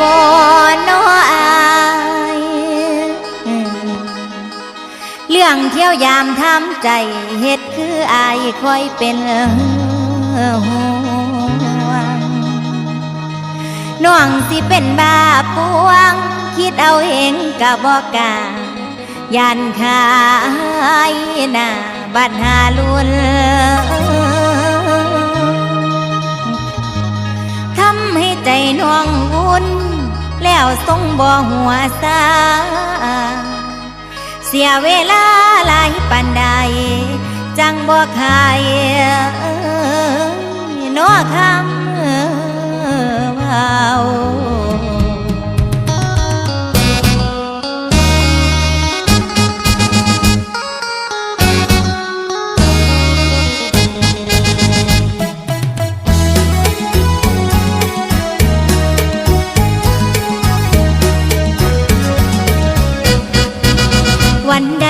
บ่นออายเรื่องเที่ยวยามทำใจเฮ็ดคืออายคอยเป็นห่วงน้องสิเป็นบาปวง คิดเอาเองกับบอกกายันขายหน้าบัดหาลุนทำให้ใจน้อง นแล้วทรงบ่หัวซาเสียเวลาหลายปันใด จังบ่ขายนอคำเบา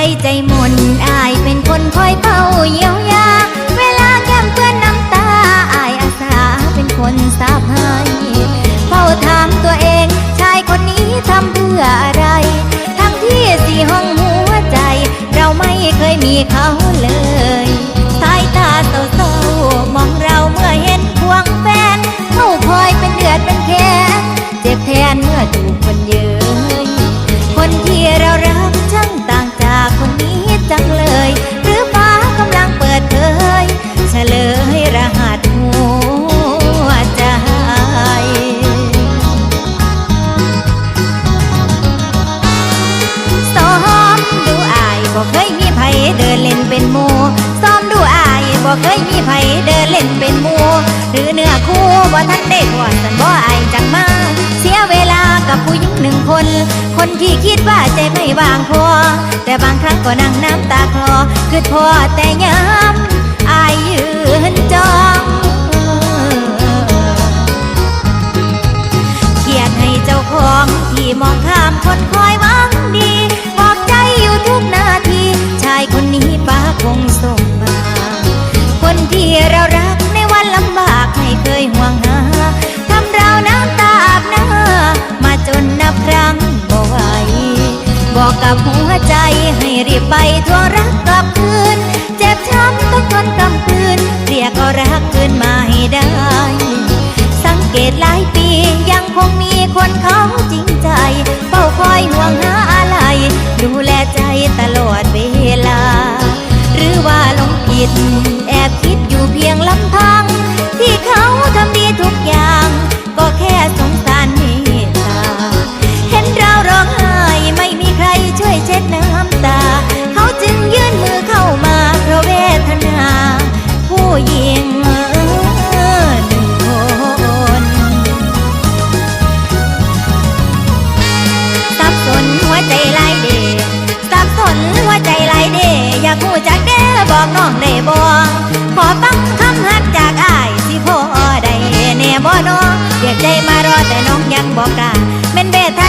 ใดใจมุนอายเป็นคนคอยเฝ้าเยียวยา เวลาแก้มเปื้อนน้ำตาอายอาสาเป็นคนสาบให้เฝ้าถามตัวเอง ชายคนนี้ทำเพื่ออะไร ทั้งที่สี่ห้องหัวใจ เราไม่เคยมีเขาเลย ไผเดินเล่นเป็นหมูซ้อมดูอายบอกเคยมีไผเดินเล่นเป็นหมูหรือเนื้อคู่บ่ทันได้พอสันบ่อายจังมาเสียเวลากับผู้หญิงหนึ่งคน คนที่คิดว่าใจไม่บางพอ แต่บางครั้งก็นั่งน้ำตาคลอคือพอแต่ย้ำอายยืนจองเขียนให้เจ้าของที่มองข้ามคนคอย บอกกับหัวใจให้รีบไปทวงรักกลับคืน เจ็บช้ำต้องทนกำคืน เรียกเอารักคืนมาให้ได้ สังเกตหลายปียังคงมีคนเขาจริงใจเฝ้าคอยห่วงหาอะไร ดูแลใจตลอดเวลา หรือว่าหลงผิด บอกน้องได้บ่ขอฟังคำฮักจากอ้ายสิพอได้แน่บ่น้องอยากใจมารอแต่น้องยังบอกกล้าเป็นเบท